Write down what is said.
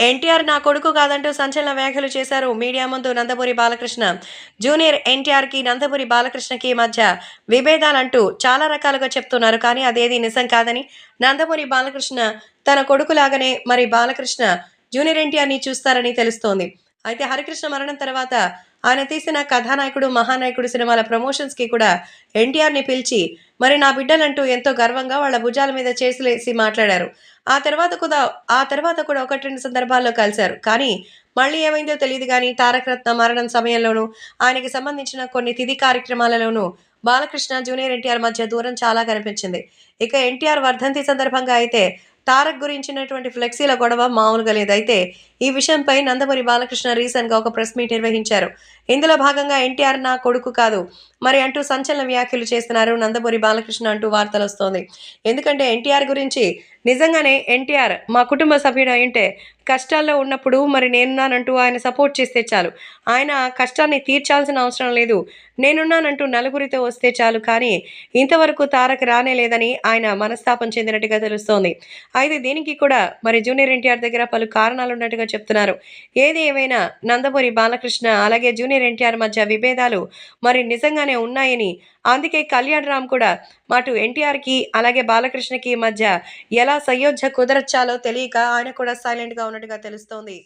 ఎన్టీఆర్ నా కొడుకు కాదంటూ సంచలన వ్యాఖ్యలు చేశారు మీడియా ముందు నందమూరి బాలకృష్ణ. జూనియర్ ఎన్టీఆర్కి నందమూరి బాలకృష్ణకి మధ్య విభేదాలంటూ చాలా రకాలుగా చెప్తున్నారు. కానీ అదేది నిజం కాదని నందమూరి బాలకృష్ణ తన కొడుకులాగానే మరి బాలకృష్ణ జూనియర్ ఎన్టీఆర్ని చూస్తారని తెలుస్తోంది. అయితే హరికృష్ణ మరణం తర్వాత ఆయన తీసిన కథానాయకుడు మహానాయకుడు సినిమాల ప్రమోషన్స్కి కూడా ఎన్టీఆర్ని పిలిచి మరి నా బిడ్డలంటూ ఎంతో గర్వంగా వాళ్ళ భుజాల మీద చేసిలేసి మాట్లాడారు. ఆ తర్వాత కూడా ఆ తర్వాత కూడా ఒకటి రెండు సందర్భాల్లో కలిశారు. కానీ మళ్ళీ ఏమైందో తెలియదు కానీ తారక రత్న మరణం సమయంలోనూ ఆయనకి సంబంధించిన కొన్ని తిథి కార్యక్రమాలలోనూ బాలకృష్ణ జూనియర్ ఎన్టీఆర్ మధ్య దూరం చాలా కనిపించింది. ఇక ఎన్టీఆర్ వర్ధంతి సందర్భంగా అయితే తారక్ గురించినటువంటి ఫ్లెక్సీల గొడవ మామూలుగా లేదు. అయితే ఈ విషయంపై నందమూరి బాలకృష్ణ రీసెంట్గా ఒక ప్రెస్ మీట్ నిర్వహించారు. ఇందులో భాగంగా ఎన్టీఆర్ నా కొడుకు కాదు. మరి అంటూ సంచలన వ్యాఖ్యలు చేస్తున్నారు నందమూరి బాలకృష్ణ అంటూ వార్తలు వస్తోంది. ఎందుకంటే ఎన్టీఆర్ గురించి నిజంగానే ఎన్టీఆర్ మా కుటుంబ సభ్యుడు అయింటే కష్టాల్లో ఉన్నప్పుడు మరి నేనున్నానంటూ ఆయన సపోర్ట్ చేస్తే చాలు. ఆయన కష్టాన్ని తీర్చాల్సిన అవసరం లేదు. నేనున్నానంటూ నలుగురితో వస్తే చాలు కానీ ఇంతవరకు తారక్ రానే లేదని ఆయన మనస్తాపం చెందినట్టుగా తెలుస్తోంది. అయితే దీనికి కూడా మరి జూనియర్ ఎన్టీఆర్ దగ్గర పలు కారణాలు ఉన్నట్టుగా చెప్తున్నారు. ఏది ఏమైనా నందమూరి బాలకృష్ణ అలాగే జూనియర్ ఎన్టీఆర్ మధ్య విభేదాలు మరి నిజంగానే ఉన్నాయని అందుకే కళ్యాణ్ రామ్ కూడా మాటు ఎన్టీఆర్కి అలాగే బాలకృష్ణకి మధ్య ఎలా సయోధ్య కుదరచ్చాలో తెలియక ఆయన కూడా సైలెంట్గా ఉన్నట్టుగా తెలుస్తోంది.